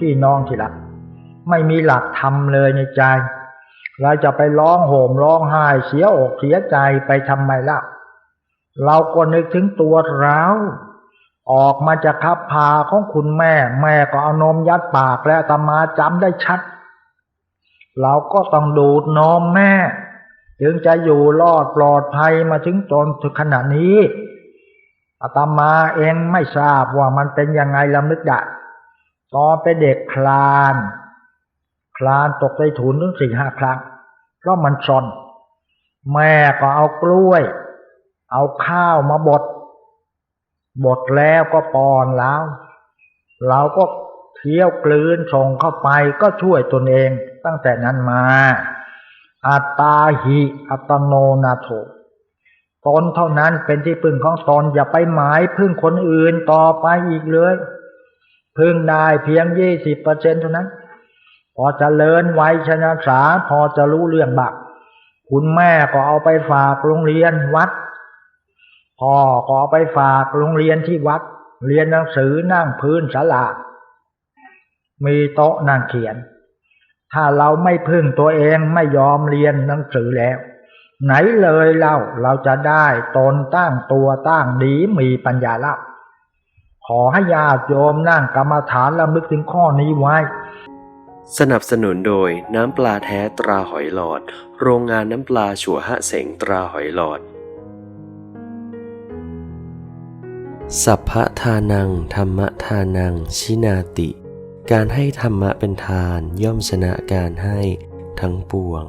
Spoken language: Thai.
พี่น้องที่รักไม่มีหลักธรรมเลยในใจ เราจะไปร้องโห่มร้องไห้เสียอกเสียใจไปทำไมล่ะ เราก็นึกถึงตัวเราออกมาจากคับพาของคุณแม่ แม่ก็เอานมยัดปากและอามาจำได้ชัด เราก็ต้องดูดนมแม่ จึงจะอยู่รอดปลอดภัยมาถึงจนถึงขณะนี้อาตมาเองไม่ทราบว่ามันเป็นยังไงลำนึกได้ ตอนเป็นเด็กคลาน คลานตกใส่ถุนถึงสี่ห้าครั้งเพราะมันซนแม่ก็เอากล้วย เอาข้าวมาบดบดแล้วก็ปอนแล้ว เราก็เคี้ยวกลืนส่งเข้าไปก็ช่วยตนเองตั้งแต่นั้นมา อัตตาหิอัตโนนาโถตนเท่านั้นเป็นที่พึ่งของตนอย่าไปหมายพึ่งคนอื่นต่อไปอีกเลย พึ่งได้เพียงยี่สิบเปอร์เซ็นเท่านั้น พอจเจริญวัยชนะสาพอจะรู้เรื่องบัก คุณแม่ก็เอาไปฝากโรงเรียนวัด พ่อก็เอาไปฝากโรงเรียนที่วัด เรียนหนังสือนั่งพื้นศาลามีโต๊ะนั่งเขียน ถ้าเราไม่พึ่งตัวเองไม่ยอมเรียนหนังสือแล้ว ไหนเลยเล่าเราจะได้ตนตั้งตัวตั้งดีมีปัญญาเล่า ขอให้ญาติโยมนั่งกรรมฐานลำลึกถึงข้อนี้ไว้ สนับสนุนโดยน้ำปลาแท้ตราหอยหลอด โรงงานน้ำปลาฉัวหะเสงตราหอยหลอด สัพพะทานัง ธรรมทานัง ชินาติ การให้ธรรมะเป็นทานย่อมชนะการให้ทั้งปวง